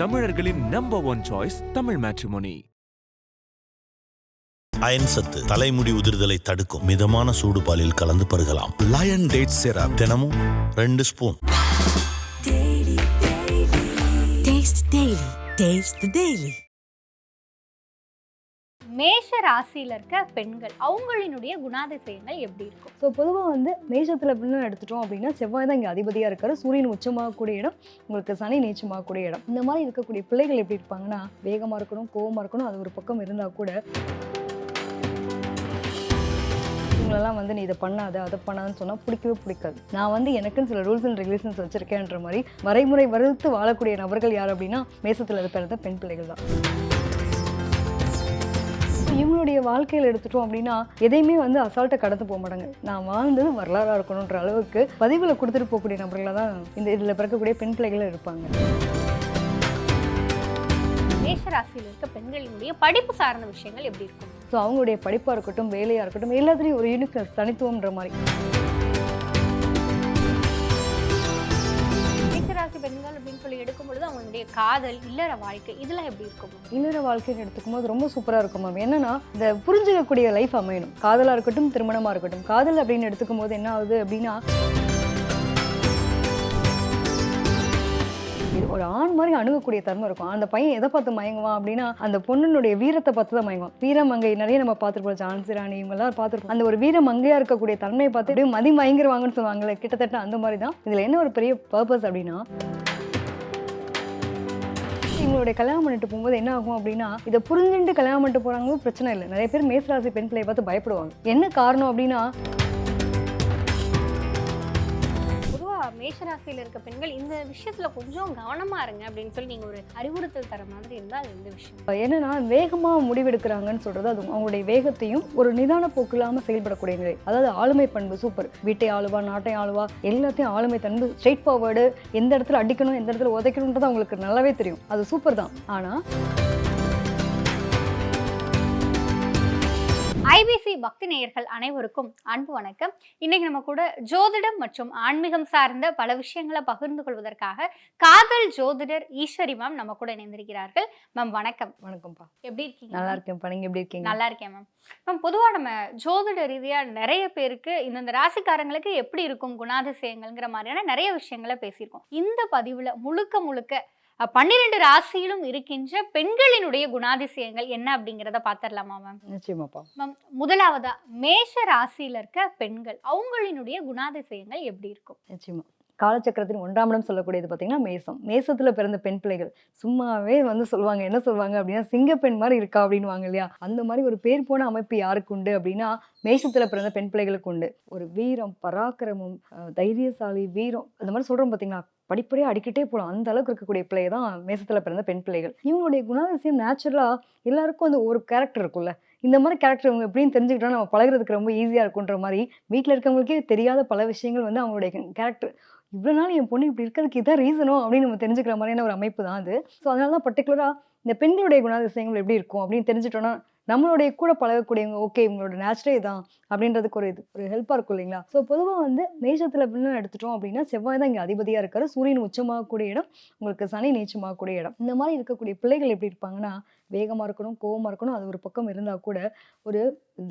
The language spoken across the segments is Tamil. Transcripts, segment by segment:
தமிழர்களின் number one choice Tamil matrimony iron சத்து தலைமுடி உதிர்தலை தடுக்கும். மிதமான சூடு பாலில் கலந்து பருகலாம். லயன் டேட் சிரப் தினமும் ரெண்டு ஸ்பூன் Taste மேஷ ராசியில் இருக்க பெண்கள் அவங்களினுடைய குணாதிசயங்கள் எப்படி இருக்கும்? ஸோ பொதுவாக வந்து மேஷத்தில் அப்படின்னு எடுத்துட்டோம் அப்படின்னா செவ்வாய் தான் இங்கே அதிபதியாக இருக்காரு. சூரியன் உச்சமாகக்கூடிய இடம் உங்களுக்கு சனி நீச்சமாகக்கூடிய இடம். இந்த மாதிரி இருக்கக்கூடிய பிள்ளைகள் எப்படி இருப்பாங்கன்னா வேகமாக இருக்கணும் கோவமாக இருக்கணும் அது ஒரு பக்கம் இருந்தால் கூட இவங்களெல்லாம் வந்து நீ இதை பண்ணாத அதை பண்ணாதுன்னு சொன்னால் பிடிக்கவே பிடிக்காது. நான் வந்து எனக்குன்னு சில ரூல்ஸ் அண்ட் ரெகுலேஷன்ஸ் வச்சுருக்கேன்ற மாதிரி வரைமுறை வறுத்து வாழக்கூடிய நபர்கள் யார் அப்படின்னா மேசத்தில் இருக்கிறது பெண் பிள்ளைகள் தான். இவங்களுடைய வாழ்க்கையில் எடுத்துட்டோம் அப்படின்னா எதையுமே வந்து அசால்ட்டை கடந்து போக மாட்டாங்க. நான் வாழ்ந்தது வரலாறாக இருக்கணுன்ற அளவுக்கு பதிவில் கொடுத்துட்டு போகக்கூடிய நபர்களாக தான் இந்த இதில் பிறக்கக்கூடிய பெண் பிள்ளைகள் இருப்பாங்க. மேஷ ராசியில இருக்க பெண்களினுடைய படிப்பு சார்ந்த விஷயங்கள் எப்படி இருக்கும்? ஸோ அவங்களுடைய படிப்பாக இருக்கட்டும் வேலையாக இருக்கட்டும் எல்லாத்துலேயும் ஒரு யூனிக்னஸ் தனித்துவம்ன்ற மாதிரி. எடுக்கும் பொழுது அவங்களுடைய காதல் இல்லற வாழ்க்கை இதெல்லாம் எப்படி இருக்கும் இல்லற வாழ்க்கைன்னு எடுத்துக்கும் போது ரொம்ப சூப்பராக இருக்கும் மேம் என்னன்னா இந்த புரிஞ்சுக்கக்கூடிய லைஃப் அமையணும். காதலாக இருக்கட்டும் திருமணமாக இருக்கட்டும். காதல் அப்படின்னு எடுத்துக்கும் போது என்ன ஆகுது அப்படின்னா இது ஒரு ஆண் மாதிரி அணுகக்கூடிய தன்மை இருக்கும். அந்த பையன் எதை பார்த்து மயங்குவான் அப்படின்னா அந்த பொண்ணுனுடைய வீரத்தை பார்த்து தான் மயங்குவான். வீரமங்கை நிறைய நம்ம பார்த்துருப்போம். ஜான்சி ராணி இவங்கெல்லாம் பார்த்துருப்போம். அந்த ஒரு வீரமங்கையா இருக்கக்கூடிய தன்மையை பார்த்து மதி மயங்கிருவாங்கன்னு சொல்லுவாங்களே கிட்டத்தட்ட அந்த மாதிரி தான். இதில் என்ன ஒரு பெரிய பர்பஸ் அப்படின்னா இவங்களுடைய கல்யாணம் பண்ணிட்டு போகும்போது என்ன ஆகும் அப்படின்னா இதை புரிஞ்சுட்டு கல்யாணம் பண்ணிட்டு போறாங்க பிரச்சனை இல்லை. நிறைய பேர் மேசராசி பெண் பிள்ளையை பார்த்து பயப்படுவாங்க. என்ன காரணம் அப்படின்னா மேஷராசியில் இருக்க பெண்கள் இந்த விஷயத்துல கொஞ்சம் கவனமா இருங்க அப்படின்னு சொல்லி நீங்க ஒரு அறிவுறுத்தல் தர மாதிரி இருந்தால் அது எந்த விஷயம் என்னன்னா வேகமா முடிவெடுக்கிறாங்கன்னு சொல்றது அது அவங்களுடைய வேகத்தையும் ஒரு நிதான போக்கு இல்லாம செயல்படக்கூடிய நிலை அதாவது ஆளுமை பண்பு சூப்பர் வீட்டை ஆளுவா நாட்டை ஆளுவா எல்லாத்தையும் ஆளுமை தன்பு ஸ்ட்ரெயிட் ஃபார்வர்டு எந்த இடத்துல அடிக்கணும் எந்த இடத்துல உதைக்கணுன்றது அவங்களுக்கு நல்லாவே தெரியும். அது சூப்பர் தான். ஆனால் ஐபிசி பக்தி நேயர்கள் அனைவருக்கும் அன்பு வணக்கம். இன்னைக்கு நம்ம கூட ஜோதிடம் மற்றும் ஆன்மீகம் சார்ந்த பல விஷயங்களை பகிர்ந்து கொள்வதற்காக காதல் ஜோதிடர் ஈஸ்வரி மேம் நம்ம கூட இணைந்திருக்கிறார்கள். மேம் வணக்கம். வணக்கம்ப்பா. எப்படி இருக்கீங்க? நல்லா இருக்கேன் நீங்க எப்படி இருக்கீங்க? நல்லா இருக்கேன் மேம் மேம் பொதுவாக நம்ம ஜோதிட ரீதியாக நிறைய பேருக்கு இந்தந்த ராசிக்காரங்களுக்கு எப்படி இருக்கும் குணாதிசயங்கள்ங்கிற மாதிரியான நிறைய விஷயங்களை பேசியிருக்கோம். இந்த பதிவில் முழுக்க முழுக்க பன்னிரெண்டு ராசியிலும் இருக்கின்ற பெண்களினுடைய குணாதிசயங்கள் என்ன அப்படிங்கிறத பார்த்துடலாமா மேம் நிச்சயமாப்பா. மேம் முதலாவதா மேஷ ராசியில இருக்க பெண்கள் அவங்களினுடைய குணாதிசயங்கள் எப்படி இருக்கும்? நிச்சயமா. காலச்சக்கரத்தின் ஒன்றாம் இடம் சொல்லக்கூடியது பார்த்தீங்கன்னா மேசம். மேசத்தில் பிறந்த பெண் பிள்ளைகள். சும்மாவே வந்து சொல்லுவாங்க என்ன சொல்லுவாங்க அப்படின்னா சிங்கப்பெண் மாதிரி இருக்கா? அப்படின்னுவாங்க இல்லையா? அந்த மாதிரி ஒரு பேர் போன அமைப்பு யாருக்கு உண்டு அப்படின்னா மேசத்தில் பிறந்த பெண் பிள்ளைகளுக்கு உண்டு. ஒரு வீரம் பராக்கிரமம் தைரியசாலி வீரம் அந்த மாதிரி சொல்கிறோம் பார்த்தீங்களா படிப்படியாக அடிக்கிட்டே போகலாம் அந்த அளவுக்கு இருக்கக்கூடிய பிள்ளை தான் மேசத்தில் பிறந்த பெண் பிள்ளைகள். இவங்களுடைய குணாதிசயம் நேச்சுரலாக எல்லாருக்கும் அந்த ஒரு கேரக்டர் இருக்கும்ல. இந்த மாதிரி கேரக்டர் இவங்க எப்படின்னு தெரிஞ்சுக்கிட்டா நம்ம பழகுறதுக்கு ரொம்ப ஈஸியாக இருக்குன்ற மாதிரி வீட்டில் இருக்கவங்களுக்கே தெரியாத பல விஷயங்கள் வந்து அவங்களுடைய கேரக்டர் இவ்வளோ நாள் என் பொண்ணு இப்படி இருக்கிறதுக்கு இதான் ரீசனோ அப்படின்னு நம்ம தெரிஞ்சுக்கிற மாதிரியான ஒரு அமைப்பு தான் அது. ஸோ அதனால தான் பர்டிகுலராக இந்த பெண்களுடைய குணாதிசயங்கள் எப்படி இருக்கும் அப்படின்னு தெரிஞ்சுட்டோன்னா நம்மளுடைய கூட பழகக்கூடியவங்க ஓகே இவங்களோட நேச்சுரே தான் அப்படின்றதுக்கு ஒரு இது ஒரு ஹெல்ப்பாக இருக்கும் இல்லைங்களா? ஸோ பொதுவாக வந்து மேஷத்தில் அப்படின்னு எடுத்துட்டோம் அப்படின்னா செவ்வாய் தான் இங்கே அதிபதியாக இருக்காரு. சூரியன் உச்சமாகக்கூடிய இடம் உங்களுக்கு சனி நீச்சமாகக்கூடிய இடம். இந்த மாதிரி இருக்கக்கூடிய பிள்ளைகள் எப்படி இருப்பாங்கன்னா வேகமாக இருக்கணும் கோவமாக இருக்கணும் அது ஒரு பக்கம் இருந்தால் கூட ஒரு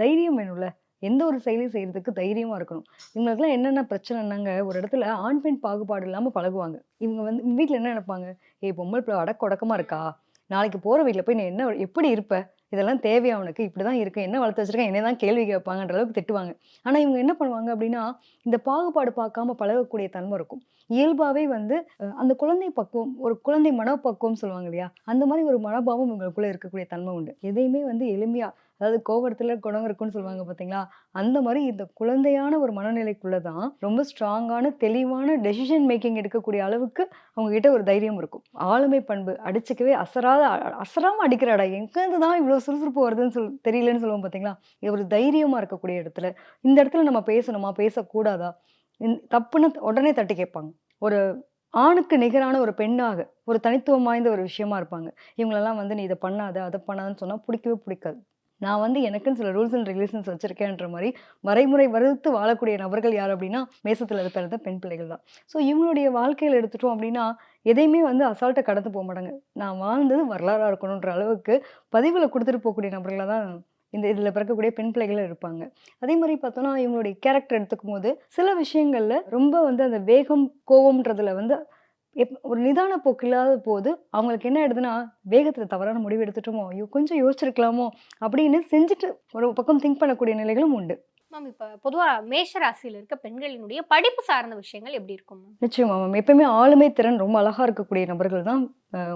தைரியம் வேணும்ல. எந்த ஒரு செயலையும் செய்கிறதுக்கு தைரியமாக இருக்கணும். இவங்களுக்குலாம் என்னென்ன பிரச்சனைனாங்க ஒரு இடத்துல ஆண் பெண் பாகுபாடு இல்லாமல் பழகுவாங்க. இவங்க வந்து வீட்டில் என்ன நினைப்பாங்க? ஏ பொம்மல் பிள்ளை அடக்க இருக்கா? நாளைக்கு போகிற வீட்டில் போய் நீ என்ன எப்படி இருப்ப? இதெல்லாம் தேவையா அவனுக்கு. இப்படி தான் இருக்கு. என்ன வளர்த்து வச்சிருக்கேன் என்ன தான் கேள்வி கேட்பாங்கன்ற அளவுக்கு திட்டுவாங்க. ஆனால் இவங்க என்ன பண்ணுவாங்க அப்படின்னா இந்த பாகுபாடு பார்க்காம பழகக்கூடிய தன்மை இருக்கும். இயல்பாகவே வந்து அந்த குழந்தை பக்குவம் ஒரு குழந்தை மனப்பக்குவம் சொல்லுவாங்க இல்லையா? அந்த மாதிரி ஒரு மனோபாவம் இவங்களுக்குள்ள இருக்கக்கூடிய தன்மை உண்டு. எதையுமே வந்து எளிமையா அதாவது கோபத்துல குணம் இருக்குன்னு சொல்லுவாங்க பார்த்தீங்களா அந்த மாதிரி இந்த குழந்தையான ஒரு மனநிலைக்குள்ளே தான் ரொம்ப ஸ்ட்ராங்கான தெளிவான டெசிஷன் மேக்கிங் எடுக்கக்கூடிய அளவுக்கு அவங்க கிட்ட ஒரு தைரியம் இருக்கும். ஆளுமை பண்பு அடிச்சுக்கவே அசராத அ- அசராம அடிக்கிறாடா? எங்கேருந்து தான் இவ்வளோ சுறுசுறுப்பு வருதுன்னு சொல் தெரியலன்னு சொல்லுவோம் பார்த்தீங்களா இது ஒரு தைரியமா இருக்கக்கூடிய இடத்துல. இந்த இடத்துல நம்ம பேசணுமா? பேசக்கூடாதா? தப்புன்னு உடனே தட்டி கேட்பாங்க. ஒரு ஆணுக்கு நிகரான ஒரு பெண்ணாக ஒரு தனித்துவம் வாய்ந்த ஒரு விஷயமா இருப்பாங்க. இவங்களெல்லாம் வந்து நீ இதை பண்ணாத அதை பண்ணாதன்னு சொன்னால் பிடிக்கவே பிடிக்காது. நான் வந்து எனக்குன்னு சில ரூல்ஸ் அண்ட் ரெகுலேஷன்ஸ் வச்சுருக்கேன்ற மாதிரி வரைமுறை வறுத்து வாழக்கூடிய நபர்கள் யார் அப்படின்னா மேசத்தில் பிறந்த பெண் பிள்ளைகள் தான். ஸோ இவங்களுடைய வாழ்க்கையில் எடுத்துட்டோம் அப்படின்னா எதையுமே வந்து அசால்ட்டாக கடந்து போக மாட்டாங்க. நான் வாழ்ந்தது வரலாறாக இருக்கணுன்ற அளவுக்கு பதிவில் கொடுத்துட்டு போகக்கூடிய நபர்களாக தான் இந்த இதில் பிறக்கக்கூடிய பெண் பிள்ளைகளும் இருப்பாங்க. அதே மாதிரி பார்த்தோன்னா இவங்களுடைய கேரக்டர் எடுத்துக்கும் போது சில விஷயங்களில் ரொம்ப வந்து அந்த வேகம் கோவம்ன்றதுல வந்து எப் ஒரு நிதான போக்கு இல்லாத போது அவங்களுக்கு என்ன ஆயிடுதுன்னா வேகத்தில் தவறான முடிவு எடுத்துட்டோமோ ஐயோ கொஞ்சம் யோசிச்சிருக்கலாமோ அப்படின்னு செஞ்சுட்டு ஒரு பக்கம் திங்க் பண்ணக்கூடிய நிலைகளும் உண்டு. மேம் இப்போ பொதுவாக மேஷ ராசியில் இருக்க பெண்களினுடைய படிப்பு சார்ந்த விஷயங்கள் எப்படி இருக்கும் மேம்? நிச்சயமா மேம். எப்பயுமே ஆளுமை திறன் ரொம்ப அழகாக இருக்கக்கூடிய நபர்கள் தான்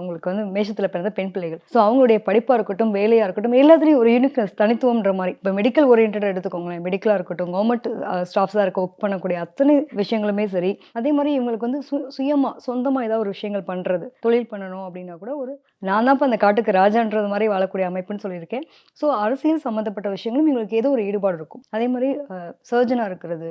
உங்களுக்கு வந்து மேஷத்தில் பிறந்த பெண் பிள்ளைகள். ஸோ அவங்களுடைய படிப்பாக இருக்கட்டும் வேலையாக இருக்கட்டும் எல்லாத்துலேயும் ஒரு யூனிக்னஸ் தனித்துவம்ன்ற மாதிரி. இப்போ மெடிக்கல் ஓரியன்டாக எடுத்துக்கோங்களேன். மெடிக்கலாக இருக்கட்டும் கவர்மெண்ட் ஸ்டாஃப்ஸாக இருக்க ஒர்க் பண்ணக்கூடிய அத்தனை விஷயங்களுமே சரி. அதே மாதிரி இவங்களுக்கு வந்து சு சுயமாக சொந்தமாக ஏதாவது ஒரு விஷயங்கள் பண்ணுறது தொழில் பண்ணணும் அப்படின்னா கூட ஒரு நான் தான் இப்போ அந்த காட்டுக்கு ராஜான்றது மாதிரி வாழக்கூடிய அமைப்புன்னு சொல்லியிருக்கேன். ஸோ அரசியல் சம்மந்தப்பட்ட விஷயங்களும் இவங்களுக்கு ஏதோ ஒரு ஈடுபாடு இருக்கும். அதே மாதிரி சர்ஜனாக இருக்கிறது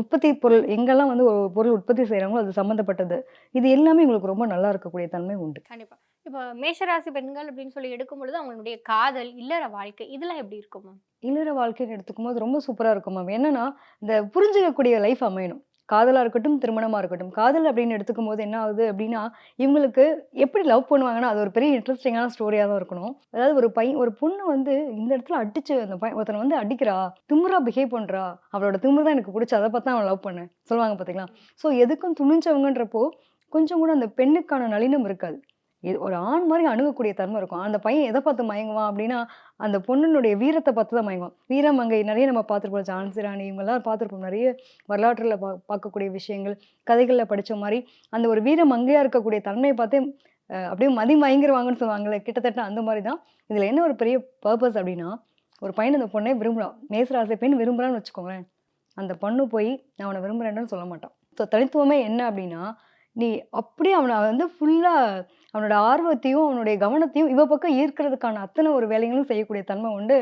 உற்பத்தி பொருள் எங்கெல்லாம் வந்து ஒரு பொருள் உற்பத்தி செய்கிறாங்களோ அது சம்மந்தப்பட்டது இது எல்லாமே இவங்களுக்கு ரொம்ப நல்லா இருக்கக்கூடிய தன்மை உண்டு. கண்டிப்பா. இப்போ மேஷராசி பெண்கள் அப்படின்னு சொல்லி எடுக்கும் பொழுது அவங்களுடைய காதல் இல்லற வாழ்க்கை இதெல்லாம் எப்படி இருக்கும் மேம் இல்லற வாழ்க்கைன்னு எடுத்துக்கும் போது ரொம்ப சூப்பராக இருக்கும் மேம் என்னன்னா இந்த புரிஞ்சுக்கக்கூடிய லைஃப் அமையணும். காதலாக இருக்கட்டும் திருமணமாக இருக்கட்டும். காதல் அப்படின்னு எடுத்துக்கும் போது என்ன ஆகுது அப்படின்னா இவங்களுக்கு எப்படி லவ் பண்ணுவாங்கன்னா அது ஒரு பெரிய இன்ட்ரெஸ்டிங்கான ஸ்டோரியாக தான் இருக்கணும். அதாவது ஒரு பையன் ஒரு பொண்ணு வந்து இந்த இடத்துல அடிச்சு அந்த பையன் ஒருத்தனை வந்து அடிக்கிறா திமுறா பிஹேவ் பண்ணுறா அவளோட திமுறை தான் எனக்கு பிடிச்சி அதை பார்த்து அவன் லவ் பண்ணேன். சொல்லுவாங்க பார்த்தீங்களா ஸோ எதுக்கும் துணிஞ்சவங்கன்றப்போ கொஞ்சம் கூட அந்த பெண்ணுக்கான நளினம் இருக்காது. ஒரு ஆண் மாதிரி அணுகக்கூடிய தன்மை இருக்கும். அந்த பையன் எதை பார்த்து மயங்குவான் அப்படின்னா அந்த பொண்ணுனுடைய வீரத்தை பார்த்து தான் மயங்குவான். வீரமங்கை நிறைய நம்ம பார்த்துருப்போம். ஜான்சி ராணி இவங்கெல்லாம் பார்த்துருப்போம். நிறைய வரலாற்றில் பா பார்க்கக்கூடிய விஷயங்கள் கதைகளில் படித்த மாதிரி அந்த ஒரு வீரமங்கையாக இருக்கக்கூடிய தன்மையை பார்த்தே அப்படியே மதி மயங்கிருவாங்கன்னு சொல்லுவாங்கள்ல கிட்டத்தட்ட அந்த மாதிரி தான். இதில் என்ன ஒரு பெரிய பர்பஸ் அப்படின்னா ஒரு பையன் அந்த பொண்ணை விரும்புகிறான் மேசராசை பெண் விரும்புகிறான்னு வச்சுக்கோங்களேன். அந்த பொண்ணு போய் நான் அவனை விரும்புகிறேன்னு சொல்ல மாட்டான். ஸோ தனித்துவமே என்ன அப்படின்னா நீ அப்படியே அவனை வந்து ஃபுல்லாக அவனோட ஆர்வத்தையும் அவனுடைய கவனத்தையும் இவ பக்கம் ஈர்க்கிறதுக்கான அத்தனை ஒரு வேலைகளும் செய்யக்கூடிய தன்மை உண்டு.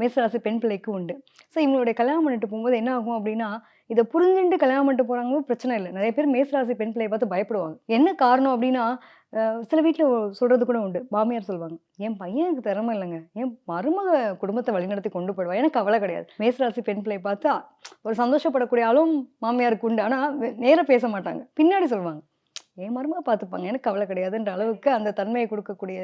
மேசராசி பெண் பிள்ளைக்கு உண்டு. ஸோ இவங்களுடைய கல்யாணம் பண்ணிட்டு போகும்போது என்ன ஆகும் அப்படின்னா இதை புரிஞ்சுட்டு கல்யாணம் பண்ணிட்டு போகிறாங்க பிரச்சனை இல்லை. நிறைய பேர் மேசராசி பெண் பிள்ளையை பார்த்து பயப்படுவாங்க. என்ன காரணம் அப்படின்னா சில வீட்டில் சொல்கிறது கூட உண்டு. மாமியார் சொல்லுவாங்க என் பையனுக்கு திறமை இல்லைங்க. என் மருமக குடும்பத்தை வழிநடத்தி கொண்டு போயிடுவா. எனக்கு கவலை கிடையாது. மேசராசி பெண் பிள்ளையை பார்த்தா ஒரு சந்தோஷப்படக்கூடிய ஆளும் மாமியாருக்கு உண்டு. ஆனால் நேராக பேச மாட்டாங்க. பின்னாடி சொல்லுவாங்க என் பார்த்துப்பாங்க. எனக்கு கவலை கிடையாதுன்ற அளவுக்கு அந்த தன்மையை கொடுக்கக்கூடிய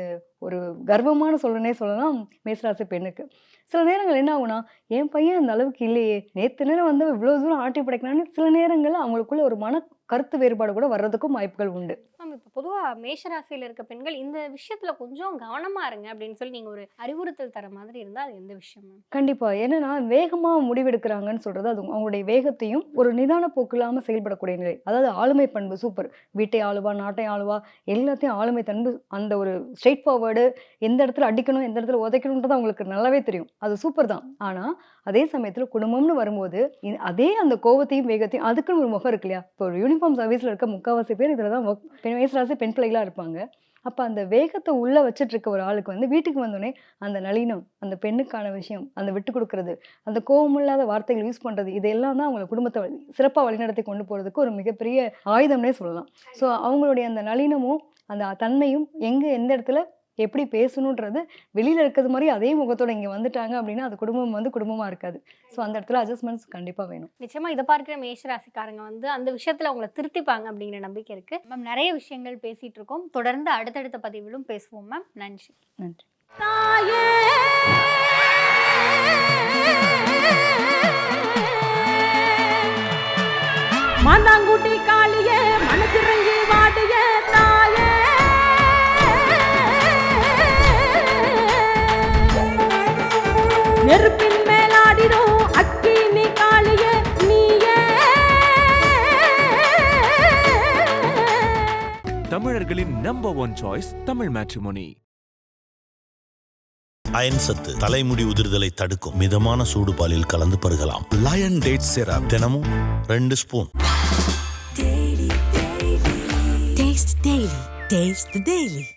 ஒரு கர்வமான சொல்லனே சொல்லலாம் மேசராசி பெண்ணுக்கு. சில நேரங்கள் என்ன ஆகும்னா என் பையன் அந்த அளவுக்கு இல்லையே நேற்று நேரம் வந்து இவ்வளோ தூரம் ஆட்டி படைக்கலான்னு சில நேரங்களில் அவங்களுக்குள்ள ஒரு மன கருத்து வேறுபாடு கூட வர்றதுக்கும் வாய்ப்புகள் உண்டு. மேம் இப்போ பொதுவாக மேஷராசியில் இருக்க பெண்கள் இந்த விஷயத்துல கொஞ்சம் கவனமா இருங்க அப்படின்னு சொல்லி நீங்க ஒரு அறிவுறுத்தல் தர மாதிரி இருந்தா அது எந்த விஷயம் மேம்? கண்டிப்பா. என்னன்னா வேகமா முடிவெடுக்கிறாங்கன்னு சொல்றது அது அவங்களுடைய வேகத்தையும் ஒரு நிதான போக்கு இல்லாம செயல்படக்கூடிய நிலை. அதாவது ஆளுமை பண்பு சூப்பர். வீட்டை ஆளுவா நாட்டை ஆளுவா எல்லாத்தையும் ஆளுமை பண்பு அந்த ஒரு ஸ்ட்ரெயிட் ஃபார்வர்டு எந்த இடத்துல அடிக்கணும் எந்த இடத்துல உதைக்கணுன்றது அவங்களுக்கு நல்லாவே தெரியும். அது சூப்பர் தான். ஆனால் அதே சமயத்தில் குடும்பம்னு வரும்போது அதே அந்த கோவத்தையும் வேகத்தையும் அதுக்குன்னு ஒரு முகம் இருக்கு இல்லையா இப்போ ஒரு யூனிஃபார்ம் சர்வீஸில் இருக்க முக்கால்வாசி பேர் இதில் தான் ஒர்க் பெண் வயசுலாசி பெண் பிள்ளைகளாக இருப்பாங்க. அப்போ அந்த வேகத்தை உள்ளே வச்சுட்டு இருக்க ஒரு ஆளுக்கு வந்து வீட்டுக்கு வந்தோடனே அந்த நளினம் அந்த பெண்ணுக்கான விஷயம் அந்த விட்டு கொடுக்கறது அந்த கோபமில்லாத வார்த்தைகள் யூஸ் பண்ணுறது இதெல்லாம் தான் அவங்களை குடும்பத்தை சிறப்பாக வழிநடத்தி கொண்டு போகிறதுக்கு ஒரு மிகப்பெரிய ஆயுதம்னே சொல்லலாம். ஸோ அவங்களுடைய அந்த நளினமும் அந்த தன்மையும் எங்கே எந்த இடத்துல எப்படி பேசணுன்றது வெளியில இருக்கிறது மாதிரி அதே முகத்தோட இங்க வந்துட்டாங்க அப்படின்னா அது குடும்பம் வந்து குடும்பமா இருக்காது. ஸோ அந்த இடத்துல அட்ஜஸ்ட்மெண்ட்ஸ் கண்டிப்பா வேணும். நிச்சயமா இதை பார்க்குற மேஷராசிக்காரங்க வந்து அந்த விஷயத்துல அவங்கள திருத்திப்பாங்க அப்படிங்கிற நம்பிக்கை இருக்கு. மேம் நிறைய விஷயங்கள் பேசிட்டு இருக்கோம். தொடர்ந்து அடுத்தடுத்த பதிவிலும் பேசுவோம் மேம். நன்றி. நன்றி. மாந்தாங்குட்டி தமிழர்களின் number one choice Tamil matrimony iron சத்து தலைமுடி உதிர்தலை தடுக்கும் மிதமான சூடு பாலில் கலந்து பருகலாம். லயன் டேட் சிரப் தினமும் ரெண்டு ஸ்பூன் Taste